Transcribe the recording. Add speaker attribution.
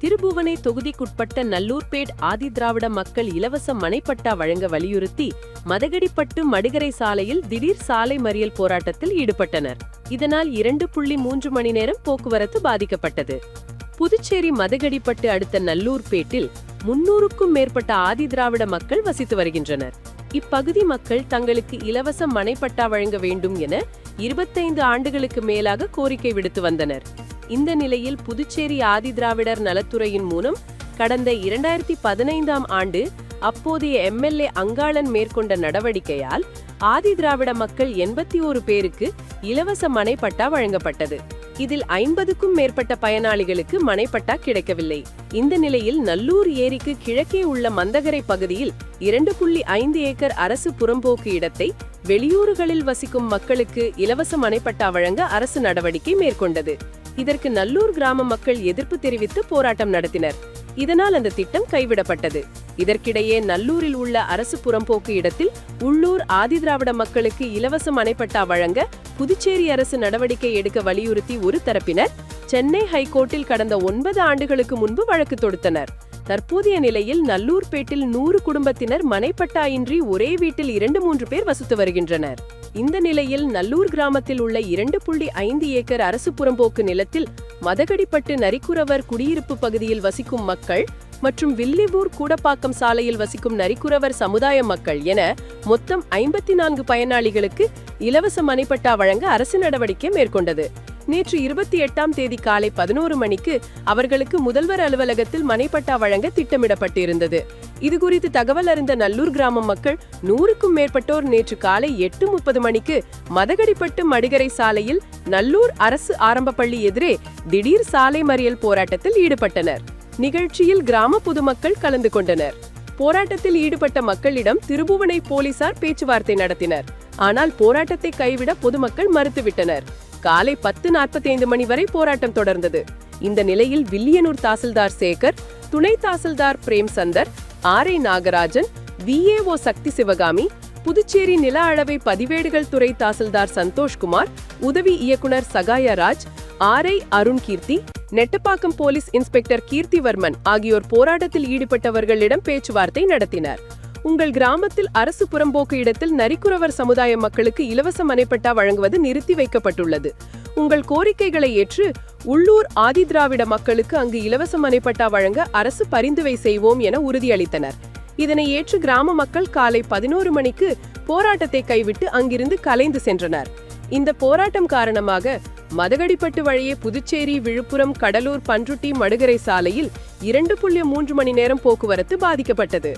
Speaker 1: திருபுவனை தொகுதிக்குட்பட்ட நல்லூர்பேட் ஆதிதிராவிட மக்கள் இலவச மனைப்பட்டா வழங்க வலியுறுத்தி மதகடிப்பட்டு மடிகரை சாலையில் திடீர் சாலை மறியல் போராட்டத்தில் ஈடுபட்டனர். இதனால் இரண்டு புள்ளி மூன்று மணி நேரம் போக்குவரத்து பாதிக்கப்பட்டது. புதுச்சேரி மதகடிப்பட்டு அடுத்த நல்லூர்பேட்டில் முன்னூறுக்கும் மேற்பட்ட ஆதிதிராவிட மக்கள் வசித்து வருகின்றனர். இப்பகுதி மக்கள் தங்களுக்கு இலவச மனைப்பட்டா வழங்க வேண்டும் என இருபத்தைந்து ஆண்டுகளுக்கு மேலாக கோரிக்கை விடுத்து வந்தனர். இந்த நிலையில் புதுச்சேரி ஆதிதிராவிடர் நலத்துறையின் மூலம் கடந்த இரண்டாயிரத்தி பதினைந்தாம் ஆண்டு அப்போதைய எம்எல்ஏ அங்காளன் மேற்கொண்ட நடவடிக்கையால் ஆதிதிராவிட மக்கள் எண்பத்தி ஓரு பேருக்கு இலவச மனைப்பட்டா வழங்கப்பட்டது. இதில் ஐம்பதுக்கும் மேற்பட்ட பயனாளிகளுக்கு மனைப்பட்டா கிடைக்கவில்லை. இந்த நிலையில் நல்லூர் ஏரிக்கு கிழக்கே உள்ள மந்தகரை பகுதியில் இரண்டு புள்ளி ஐந்து ஏக்கர் அரசு புறம்போக்கு இடத்தை வெளியூறுகளில் வசிக்கும் மக்களுக்கு இலவச மனைப்பட்டா வழங்க அரசு நடவடிக்கை மேற்கொண்டது. இதற்கு நல்லூர் கிராம மக்கள் எதிர்ப்பு தெரிவித்து போராட்டம் நடத்தினர். இதனால் அந்த திட்டம் கைவிடப்பட்டது. இதற்கிடையே நல்லூரில் உள்ள அரசு புறம்போக்கு இடத்தில் உள்ளூர் ஆதிதிராவிட மக்களுக்கு இலவச மனைப்பட்டா வழங்க புதுச்சேரி அரசு நடவடிக்கை எடுக்க வலியுறுத்தி ஒரு தரப்பினர் சென்னை ஹைகோர்ட்டில் கடந்த ஒன்பது ஆண்டுகளுக்கு முன்பு வழக்கு தொடுத்தனர். தற்போதைய நிலையில் நல்லூர்பேட்டில் நூறு குடும்பத்தினர் மனைப்பட்டாயின்றி ஒரே வீட்டில் இரண்டு மூன்று பேர் வசித்து வருகின்றனர். இந்த நிலையில் நல்லூர் கிராமத்தில் உள்ள இரண்டு புள்ளி ஐந்து ஏக்கர் அரசு புறம்போக்கு நிலத்தில் மதகடிப்பட்டு நரிக்குறவர் குடியிருப்பு பகுதியில் வசிக்கும் மக்கள் மற்றும் வில்லிவூர் கூடப்பாக்கம் சாலையில் வசிக்கும் நரிக்குறவர் சமுதாய மக்கள் என மொத்தம் ஐம்பத்தி நான்கு பயனாளிகளுக்கு இலவச மனைப்பட்டா வழங்க அரசு நடவடிக்கை மேற்கொண்டது. நேற்று இருபத்தி எட்டாம் தேதி காலை பதினோரு மணிக்கு அவர்களுக்கு முதல்வர் அலுவலகத்தில் மனைப்பட்டா வழங்க திட்டமிடப்பட்டிருந்தது. இது குறித்து தகவல் அறிந்த நல்லூர் கிராம மக்கள் நூறுக்கும் மேற்பட்டோர் நேற்று காலை எட்டு முப்பது மணிக்கு மதகடிப்பட்டு மடிகரை சாலையில் நல்லூர் அரசு ஆரம்ப பள்ளி எதிரே திடீர் சாலை மறியல் போராட்டத்தில் ஈடுபட்டனர். நிகழ்ச்சியில் கிராம பொதுமக்கள் கலந்து கொண்டனர். போராட்டத்தில் ஈடுபட்ட மக்களிடம் திருபுவனை போலீசார் பேச்சுவார்த்தை நடத்தினர். ஆனால் போராட்டத்தை கைவிட பொதுமக்கள் மறுத்துவிட்டனர். காலை பத்து நாற்பத்தி ஐந்து மணி வரை போராட்டம் தொடர்ந்தது. இந்த நிலையில் வில்லியனூர் தாசில்தார் சேகர் துணை tahsildar Prem Chandar R I Nagarajan VAO Sakthi Sivakami Puducherry நில அளவை பதிவேடுகள் துறை தாசில்தார் சந்தோஷ்குமார் உதவி இயக்குனர் Sagayaraj R I Arun Keerthi Nettapakkam police inspector Keerthivarman ஆகியோர் போராட்டத்தில் ஈடுபட்டவர்களிடம் பேச்சுவார்த்தை நடத்தினர். உங்கள் கிராமத்தில் அரசு புறம்போக்கு இடத்தில் நரிக்குறவர் சமுதாய மக்களுக்கு இலவச மனைப்பட்டா வழங்குவது நிறுத்தி வைக்கப்பட்டுள்ளது. உங்கள் கோரிக்கைகளை ஏற்று உள்ளூர் ஆதிதிராவிட மக்களுக்கு அங்கு இலவச மனைப்பட்டா வழங்க அரசு பரிந்துரை செய்வோம் என உறுதியளித்தனர். இதனை ஏற்று கிராம மக்கள் காலை பதினோரு மணிக்கு போராட்டத்தை கைவிட்டு அங்கிருந்து கலைந்து சென்றனர். இந்த போராட்டம் காரணமாக மதகடிப்பட்டு வழியே புதுச்சேரி விழுப்புரம் கடலூர் பன்ருட்டி மடுகரை சாலையில் இரண்டு புள்ளி மூன்று மணி நேரம் போக்குவரத்து பாதிக்கப்பட்டது.